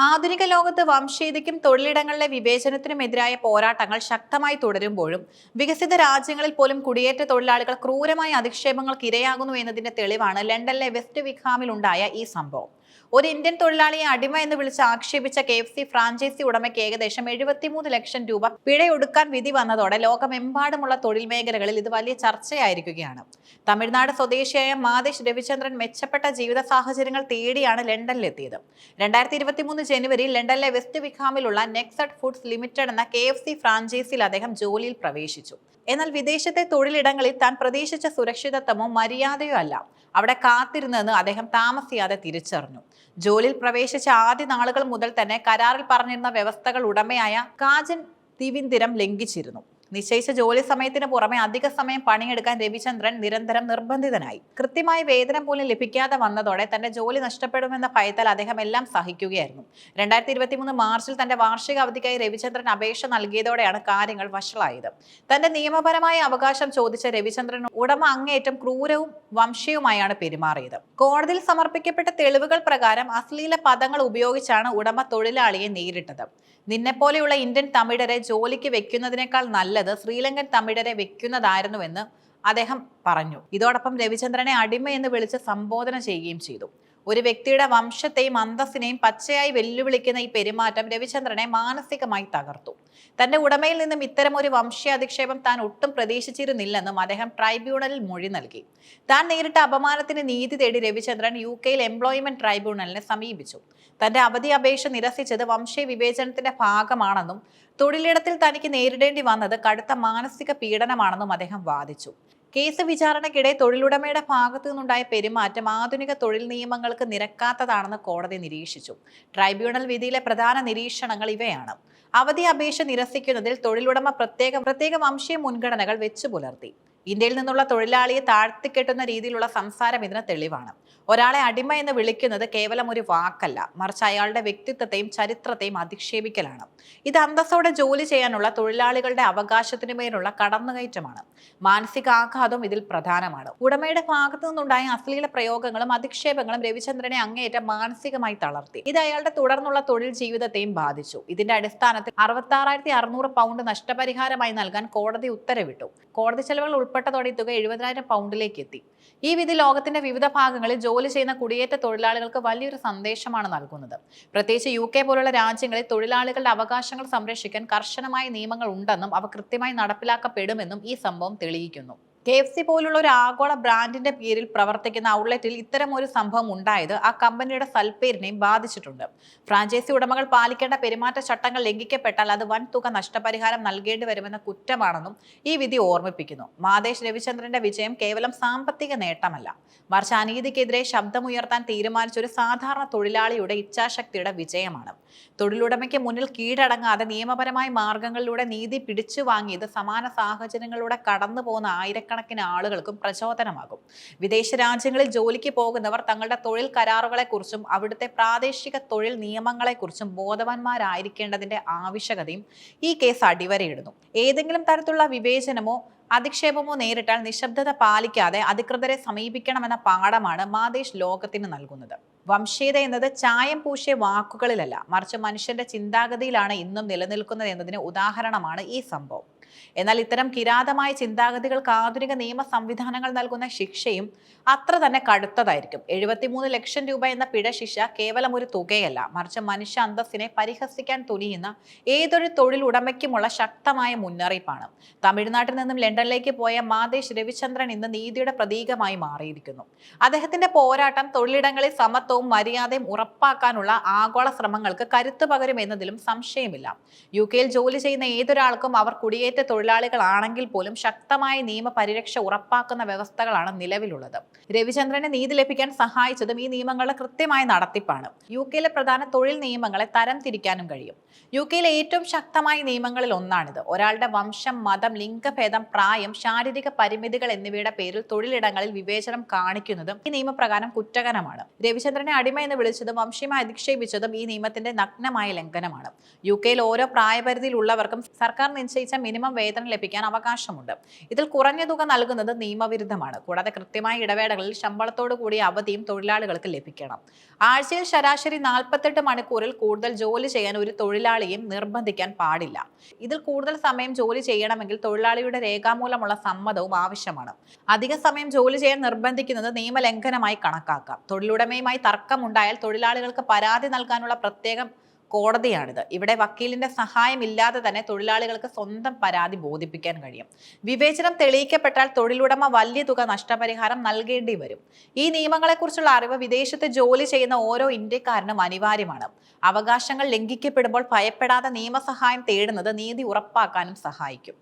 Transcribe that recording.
ആധുനിക ലോകത്ത് വംശീയതയ്ക്കും തൊഴിലിടങ്ങളിലെ വിവേചനത്തിനുമെതിരായ പോരാട്ടങ്ങൾ ശക്തമായി തുടരുമ്പോഴും വികസിത രാജ്യങ്ങളിൽ പോലും കുടിയേറ്റ തൊഴിലാളികൾ ക്രൂരമായ അധിക്ഷേപങ്ങൾക്ക് ഇരയാകുന്നു എന്നതിന്റെ തെളിവാണ് ലണ്ടനിലെ വെസ്റ്റ് വിഖാമിൽ ഉണ്ടായ ഈ സംഭവം. ഒരു ഇന്ത്യൻ തൊഴിലാളിയെ അടിമ എന്ന് വിളിച്ച് ആക്ഷേപിച്ച കെ എഫ് സി ഫ്രാഞ്ചൈസി ഉടമയ്ക്ക് ഏകദേശം എഴുപത്തിമൂന്ന് ലക്ഷം രൂപ പിഴയൊടുക്കാൻ വിധി വന്നതോടെ ലോകമെമ്പാടുമുള്ള തൊഴിൽ മേഖലകളിൽ ഇത് വലിയ ചർച്ചയായിരിക്കുകയാണ്. തമിഴ്നാട് സ്വദേശിയായ മാതേഷ് രവിചന്ദ്രൻ മെച്ചപ്പെട്ട ജീവിത സാഹചര്യങ്ങൾ തേടിയാണ് ലണ്ടനിലെത്തിയത്. രണ്ടായിരത്തി ഇരുപത്തിമൂന്ന് ജനുവരിയിൽ ലണ്ടനിലെ വെസ്റ്റ് വിഖാമിലുള്ള നെക്സഡ് ഫുഡ്സ് ലിമിറ്റഡ് എന്ന കെ എഫ് സി ഫ്രാഞ്ചൈസിയിൽ അദ്ദേഹം ജോലിയിൽ പ്രവേശിച്ചു. എന്നാൽ വിദേശത്തെ തൊഴിലിടങ്ങളിൽ താൻ പ്രതീക്ഷിച്ച സുരക്ഷിതത്വമോ മര്യാദയോ അല്ല. അവിടെ കാത്തിരുന്നെന്ന് അദ്ദേഹം താമസിയാതെ തിരിച്ചറിഞ്ഞു. ജോലിയിൽ പ്രവേശിച്ച ആദ്യ നാളുകൾ മുതൽ തന്നെ കരാറിൽ പറഞ്ഞിരുന്ന വ്യവസ്ഥകൾ ഉടമയായ കാജൻ തിവിന്തിരം ലംഘിച്ചിരുന്നു. നിശ്ചയിച്ച ജോലി സമയത്തിന് പുറമെ അധിക സമയം പണിയെടുക്കാൻ രവിചന്ദ്രൻ നിരന്തരം നിർബന്ധിതനായി. കൃത്യമായി വേതനം പോലും ലഭിക്കാതെ വന്നതോടെ തന്റെ ജോലി നഷ്ടപ്പെടുമെന്ന ഭയത്താൽ അദ്ദേഹം എല്ലാം സഹിക്കുകയായിരുന്നു. രണ്ടായിരത്തി ഇരുപത്തി മൂന്ന് മാർച്ചിൽ തന്റെ വാർഷിക അവധിക്കായി രവിചന്ദ്രൻ അപേക്ഷ നൽകിയതോടെയാണ് കാര്യങ്ങൾ വഷളായത്. തന്റെ നിയമപരമായ അവകാശം ചോദിച്ച രവിചന്ദ്രൻ ഉടമ അങ്ങേയറ്റം ക്രൂരവും വംശീയവുമായാണ് പെരുമാറിയത്. കോടതിയിൽ സമർപ്പിക്കപ്പെട്ട തെളിവുകൾ പ്രകാരം അശ്ലീല പദങ്ങൾ ഉപയോഗിച്ചാണ് ഉടമ തൊഴിലാളിയെ നേരിട്ടത്. നിന്നെപ്പോലെയുള്ള ഇന്ത്യൻ തമിഴരെ ജോലിക്ക് വെക്കുന്നതിനേക്കാൾ നല്ലത് ശ്രീലങ്കൻ തമിഴരെ വെക്കുന്നതായിരുന്നുവെന്ന് അദ്ദേഹം പറഞ്ഞു. ഇതോടൊപ്പം രവിചന്ദ്രനെ അടിമ എന്ന് വിളിച്ച് സംബോധന ചെയ്യുകയും ചെയ്തു. ഒരു വ്യക്തിയുടെ വംശത്തെയും അന്തസ്സിനെയും പച്ചയായി വെല്ലുവിളിക്കുന്ന ഈ പെരുമാറ്റം രവിചന്ദ്രനെ മാനസികമായി തകർത്തു. തന്റെ ഉടമയിൽ നിന്നും ഇത്തരം ഒരു വംശീയ അധിക്ഷേപം താൻ ഒട്ടും പ്രതീക്ഷിച്ചിരുന്നില്ലെന്നും അദ്ദേഹം ട്രൈബ്യൂണലിൽ മൊഴി നൽകി. താൻ നേരിട്ട അപമാനത്തിന് നീതി തേടി രവിചന്ദ്രൻ യു കെയിൽ എംപ്ലോയ്മെന്റ് ട്രൈബ്യൂണലിനെ സമീപിച്ചു. തന്റെ അവധി അപേക്ഷ നിരസിച്ചത് വംശീയ വിവേചനത്തിന്റെ ഭാഗമാണെന്നും തൊഴിലിടത്തിൽ തനിക്ക് നേരിടേണ്ടി വന്നത് കടുത്ത മാനസിക പീഡനമാണെന്നും അദ്ദേഹം വാദിച്ചു. കേസ് വിചാരണയ്ക്കിടെ തൊഴിലുടമയുടെ ഭാഗത്തു നിന്നുണ്ടായ പെരുമാറ്റം ആധുനിക തൊഴിൽ നിയമങ്ങൾക്ക് നിരക്കാത്തതാണെന്ന് കോടതി നിരീക്ഷിച്ചു. ട്രൈബ്യൂണൽ വിധിയിലെ പ്രധാന നിരീക്ഷണങ്ങൾ ഇവയാണ്. അവധി അപേക്ഷ നിരസിക്കുന്നതിൽ തൊഴിലുടമ പ്രത്യേക പ്രത്യേക വംശീയ മുൻഗണനകൾ വെച്ചു പുലർത്തി. ഇന്ത്യയിൽ നിന്നുള്ള തൊഴിലാളിയെ താഴ്ത്തിക്കെട്ടുന്ന രീതിയിലുള്ള സംസാരം ഇതിന് തെളിവാണ്. ഒരാളെ അടിമ എന്ന് വിളിക്കുന്നത് കേവലം ഒരു വാക്കല്ല. മറിച്ച് അയാളുടെ വ്യക്തിത്വത്തെയും ചരിത്രത്തെയും അധിക്ഷേപിക്കലാണ്. ഇത് അന്തസ്സോടെ ജോലി ചെയ്യാനുള്ള തൊഴിലാളികളുടെ അവകാശത്തിനു മേലുള്ള കടന്നുകയറ്റമാണ്. മാനസികാഘാതം ഇതിൽ പ്രധാനമാണ്. ഉടമയുടെ ഭാഗത്തു നിന്നുണ്ടായ അശ്ലീല പ്രയോഗങ്ങളും അധിക്ഷേപങ്ങളും രവിചന്ദ്രനെ അങ്ങേയറ്റം മാനസികമായി തളർത്തി. ഇത് അയാളുടെ തുടർന്നുള്ള തൊഴിൽ ജീവിതത്തെയും ബാധിച്ചു. ഇതിന്റെ അടിസ്ഥാനത്തിൽ അറുപത്തി ആറായിരത്തി അറുന്നൂറ് പൗണ്ട് നഷ്ടപരിഹാരമായി നൽകാൻ കോടതി ഉത്തരവിട്ടു. കോടതി ചെലവുകൾ ഉൾപ്പെട്ടതോടെ ഈ തുക എഴുപതിനായിരം പൗണ്ടിലേക്ക് എത്തി. ഈ വിധി ലോകത്തിന്റെ വിവിധ ഭാഗങ്ങളിൽ ജോലി ചെയ്യുന്ന കുടിയേറ്റ തൊഴിലാളികൾക്ക് വലിയൊരു സന്ദേശമാണ് നൽകുന്നത്. പ്രത്യേകിച്ച് യു കെ പോലുള്ള രാജ്യങ്ങളിൽ തൊഴിലാളികളുടെ അവകാശങ്ങൾ സംരക്ഷിക്കാൻ കർശനമായ നിയമങ്ങൾ ഉണ്ടെന്നും അവ കൃത്യമായി നടപ്പിലാക്കപ്പെടുമെന്നും ഈ സംഭവം തെളിയിക്കുന്നു. കെ എഫ് സി പോലുള്ള ഒരു ആഗോള ബ്രാൻഡിന്റെ പേരിൽ പ്രവർത്തിക്കുന്ന ഔട്ട്ലെറ്റിൽ ഇത്തരം ഒരു സംഭവം ഉണ്ടായത് ആ കമ്പനിയുടെ സൽപ്പേരിനെയും ബാധിച്ചിട്ടുണ്ട്. ഫ്രാഞ്ചൈസി ഉടമകൾ പാലിക്കേണ്ട പെരുമാറ്റ ചട്ടങ്ങൾ ലംഘിക്കപ്പെട്ടാൽ അത് വൻ തുക നഷ്ടപരിഹാരം നൽകേണ്ടി വരുമെന്ന കുറ്റമാണെന്നും ഈ വിധി ഓർമ്മിപ്പിക്കുന്നു. മാതേഷ് രവിചന്ദ്രന്റെ വിജയം കേവലം സാമ്പത്തിക നേട്ടമല്ല. മറിച്ച് അനീതിക്കെതിരെ ശബ്ദമുയർത്താൻ തീരുമാനിച്ച ഒരു സാധാരണ തൊഴിലാളിയുടെ ഇച്ഛാശക്തിയുടെ വിജയമാണ്. തൊഴിലുടമയ്ക്ക് മുന്നിൽ കീഴടങ്ങാതെ നിയമപരമായ മാർഗങ്ങളിലൂടെ നീതി പിടിച്ചു വാങ്ങിയത് സമാന സാഹചര്യങ്ങളിലൂടെ കടന്നു പോകുന്ന ആയിരക്കണക്കിന് ആളുകൾക്കും പ്രചോദനമാകും. വിദേശ രാജ്യങ്ങളിൽ ജോലിക്ക് പോകുന്നവർ തങ്ങളുടെ തൊഴിൽ കരാറുകളെക്കുറിച്ചും അവിടുത്തെ പ്രാദേശിക തൊഴിൽ നിയമങ്ങളെക്കുറിച്ചും ബോധവാന്മാരായിരിക്കേണ്ടതിന്റെ ആവശ്യകതയും ഈ കേസ് അടിവരയിടുന്നു. ഏതെങ്കിലും തരത്തിലുള്ള വിവേചനമോ അധിക്ഷേപമോ നേരിട്ടാൽ നിശബ്ദത പാലിക്കാതെ അധികൃതരെ സമീപിക്കണമെന്ന പാഠമാണ് മാതേഷ് ലോകത്തിന് നൽകുന്നത്. വംശീയത എന്നത് ചായം പൂശിയ വാക്കുകളിലല്ല മറിച്ച് മനുഷ്യന്റെ ചിന്താഗതിയിലാണ് ഇന്നും നിലനിൽക്കുന്നത് എന്നതിന് ഉദാഹരണമാണ് ഈ സംഭവം. എന്നാൽ ഇത്തരം കിരാതമായ ചിന്താഗതികൾക്ക് ആധുനിക നിയമ സംവിധാനങ്ങൾ നൽകുന്ന ശിക്ഷയും അത്ര തന്നെ കടുത്തതായിരിക്കും. എഴുപത്തിമൂന്ന് ലക്ഷം രൂപ എന്ന പിഴ ശിക്ഷ കേവലം ഒരു തുകയല്ല. മറിച്ച് മനുഷ്യ അന്തസ്സിനെ പരിഹസിക്കാൻ തുനിയുന്ന ഏതൊരു തൊഴിൽ ഉടമയ്ക്കുമുള്ള ശക്തമായ മുന്നറിയിപ്പാണ്. തമിഴ്നാട്ടിൽ നിന്നും ലണ്ടനിലേക്ക് പോയ മാതേഷ് രവിചന്ദ്രൻ ഇന്ന് നീതിയുടെ പ്രതീകമായി മാറിയിരിക്കുന്നു. അദ്ദേഹത്തിന്റെ പോരാട്ടം തൊഴിലിടങ്ങളിൽ സമത്വവും മര്യാദയും ഉറപ്പാക്കാനുള്ള ആഗോള ശ്രമങ്ങൾക്ക് കരുത്തു പകരും എന്നതിലും സംശയമില്ല. യു കെയിൽ ജോലി ചെയ്യുന്ന ഏതൊരാൾക്കും അവർ കുടിയേറ്റ തൊഴിലാളികളാണെങ്കിൽ പോലും ശക്തമായ നിയമപരിരക്ഷ ഉറപ്പാക്കുന്ന വ്യവസ്ഥകളാണ് നിലവിലുള്ളത്. രവിചന്ദ്രന് നീതി ലഭിക്കാൻ സഹായിച്ചതും ഈ നിയമങ്ങളുടെ കൃത്യമായ നടത്തിപ്പാണ്. യു കെയിലെ പ്രധാന തൊഴിൽ നിയമങ്ങളെ തരം തിരിക്കാനും കഴിയും. യു കെയിലെ ഏറ്റവും ശക്തമായ നിയമങ്ങളിൽ ഒന്നാണിത്. ഒരാളുടെ വംശം മതം ലിംഗഭേദം പ്രായം ശാരീരിക പരിമിതികൾ എന്നിവയുടെ പേരിൽ തൊഴിലിടങ്ങളിൽ വിവേചനം കാണിക്കുന്നതും ഈ നിയമപ്രകാരം കുറ്റകരമാണ്. രവിചന്ദ്രനെ അടിമ എന്ന് വിളിച്ചതും വംശീയമായി അധിക്ഷേപിച്ചതും ഈ നിയമത്തിന്റെ നഗ്നമായ ലംഘനമാണ്. യു കെയിൽ ഓരോ പ്രായപരിധിയിലുള്ളവർക്കും സർക്കാർ നിശ്ചയിച്ച മിനിമം മിനിമം വേതനം ലഭിക്കാൻ അവകാശമുണ്ട്. ഇതിൽ കുറഞ്ഞ തുക നൽകുന്നത് നിയമവിരുദ്ധമാണ്. കൂടാതെ കൃത്യമായ ഇടവേളകളിൽ ശമ്പളത്തോടു കൂടിയ അവധിയും തൊഴിലാളികൾക്ക് ലഭിക്കണം. ആഴ്ചയിൽ ശരാശരി നാൽപ്പത്തെട്ട് മണിക്കൂറിൽ കൂടുതൽ ജോലി ചെയ്യാൻ ഒരു തൊഴിലാളിയും നിർബന്ധിക്കാൻ പാടില്ല. ഇതിൽ കൂടുതൽ സമയം ജോലി ചെയ്യണമെങ്കിൽ തൊഴിലാളിയുടെ രേഖാമൂലമുള്ള സമ്മതവും ആവശ്യമാണ്. അധിക സമയം ജോലി ചെയ്യാൻ നിർബന്ധിക്കുന്നത് നിയമലംഘനമായി കണക്കാക്കാം. തൊഴിലുടമയുമായി തർക്കമുണ്ടായാൽ തൊഴിലാളികൾക്ക് പരാതി നൽകാനുള്ള പ്രത്യേകം കോടതിയാണിത്. ഇവിടെ വക്കീലിന്റെ സഹായം ഇല്ലാതെ തന്നെ തൊഴിലാളികൾക്ക് സ്വന്തം പരാതി ബോധിപ്പിക്കാൻ കഴിയും. വിവേചനം തെളിയിക്കപ്പെട്ടാൽ തൊഴിലുടമ വലിയ തുക നഷ്ടപരിഹാരം നൽകേണ്ടി വരും. ഈ നിയമങ്ങളെക്കുറിച്ചുള്ള അറിവ് വിദേശത്ത് ജോലി ചെയ്യുന്ന ഓരോ ഇന്ത്യക്കാരനും അനിവാര്യമാണ്. അവകാശങ്ങൾ ലംഘിക്കപ്പെടുമ്പോൾ ഭയപ്പെടാതെ നിയമസഹായം തേടുന്നത് നീതി ഉറപ്പാക്കാനും സഹായിക്കും.